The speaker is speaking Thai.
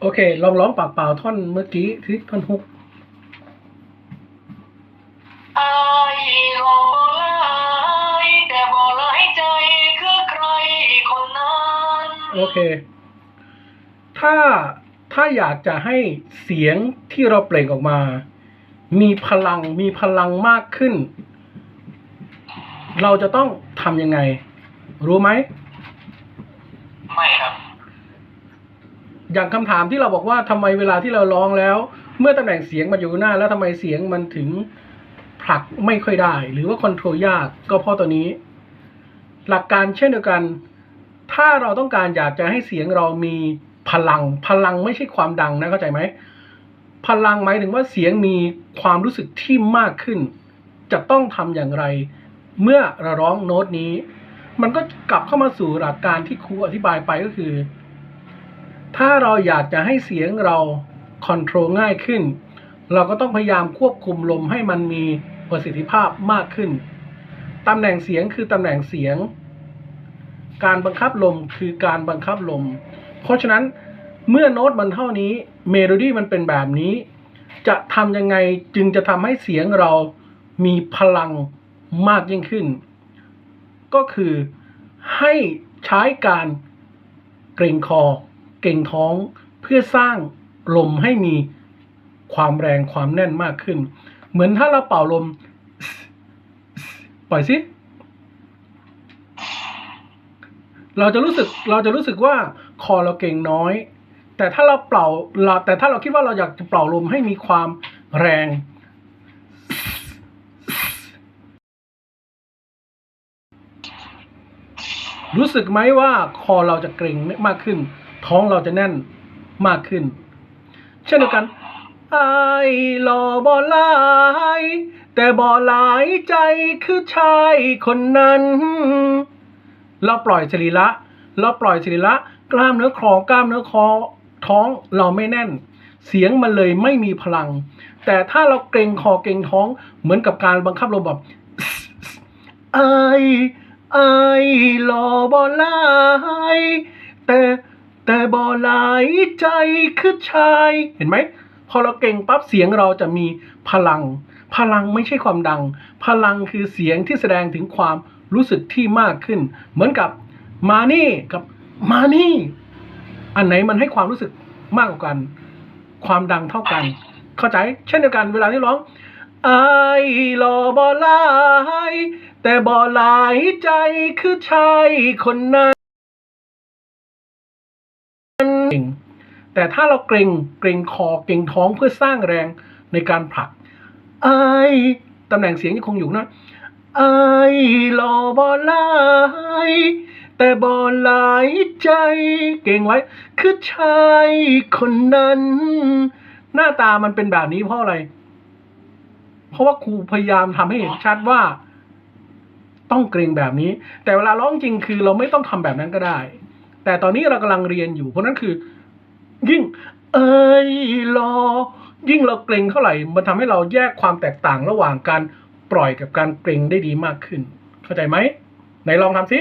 โอเค ลองร้องปากเปล่าท่อนเมื่อกี้ที่ท่อนฮุกโอเค ถ้าถ้าอยากจะให้เสียงที่เราเปล่งออกมา มีพลังมีพลังมากขึ้น เราจะต้องทำยังไง รู้ไหม ไม่ครับ อย่างคำถามที่เราบอกว่าทำไมเวลาที่เราร้องแล้ว เมื่อตำแหน่งเสียงมันอยู่หน้า แล้วทำไมเสียงมันถึงผลักไม่ค่อยได้ หรือว่าคอนโทรลยากก็เพราะตัวนี้ หลักการเช่นเดียวกัน ถ้าเราต้องการอยากจะให้เสียงเรามีพลัง พลังไม่ใช่ความดังนะเข้าใจไหมพลังหมายถึงว่าเสียงมีความรู้สึกที่มากขึ้น จะต้องทำอย่างไร เมื่อเราร้องโน้ตนี้ มันก็กลับเข้ามาสู่หลักการที่ครูอธิบายไปก็คือ ถ้าเราอยากจะให้เสียงเราคอนโทรลง่ายขึ้น เราก็ต้องพยายามควบคุมลมให้มันมีประสิทธิภาพมากขึ้น ตำแหน่งเสียงคือตำแหน่งเสียง การบังคับลมคือการบังคับลม เพราะฉะนั้นเมื่อโน้ตมันเท่านี้เมโลดี้มันเป็นแบบนี้ จะทำยังไงจึงจะทำให้เสียงเรามีพลังมากยิ่งขึ้น ก็คือให้ใช้การเกรงคอ เก่งท้องเพื่อสร้างลมให้มีความแรงความแน่นมากขึ้น เหมือนถ้าเราเป่าลม ปล่อยสิ เราจะรู้สึกเราจะรู้สึกว่าคอเราเก่งน้อย แต่ถ้าเราเป่าเราแต่ถ้าเราคิดว่าเราอยากจะเป่าลมให้มีความแรง รู้สึกไหมว่าคอเราจะเกร็งมากขึ้น ท้องเราจะแน่นมากขึ้น เช่นเดียวกันไอ้รอบ่หลายแต่บ่หลายใจคือชายคนนั้น เราปล่อยสรีระเราปล่อยสรีระกล้ามเนื้อคอกล้ามเนื้อคอท้องเราไม่แน่น เสียงมันเลยไม่มีพลัง แต่ถ้าเราเกรงคอเกรงท้องเหมือนกับการบังคับลมแบบไอ ไอรอบ่หลายแต่แต่บ่หลายใจคือชายเห็นไหมพอเราเก่งปั๊บเสียงเราจะมีพลัง พลังไม่ใช่ความดัง พลังคือเสียงที่แสดงถึงความรู้สึกที่มากขึ้น เหมือนกับมานี่กับมานี่ อันไหนมันให้ความรู้สึกมากกว่ากัน ความดังเท่ากัน เข้าใจ เช่นเดียวกันเวลาที่ร้อง ไอรอบ่หลาย แต่บ่หลายใจคือชายคนนั้นแต่ถ้าเราเกรงเกรงคอเกรงท้องเพื่อสร้างแรงในการผลักไอตำแหน่งเสียงยังคงอยู่นะไอรอบ่หลายแต่บ่หลายใจ เก่งไว้ คือชายคนนั้น หน้าตามันเป็นแบบนี้เพราะอะไร ราะว่าครูพยายามทำให้เห็นชัดว่า ต้องเกรงแบบนี้ แต่เวลาร้องจริงคือเราไม่ต้องทำแบบนั้นก็ได้ แต่ตอนนี้เรากำลังเรียนอยู่ เพราะนั้นคือ ยิ่ง เอ้ยรอ ยิ่งเราเกรงเท่าไหร่ มันทำให้เราแยกความแตกต่างระหว่างการปล่อยกับการเกรงได้ดีมากขึ้น เข้าใจไหมไหนลองทำสิ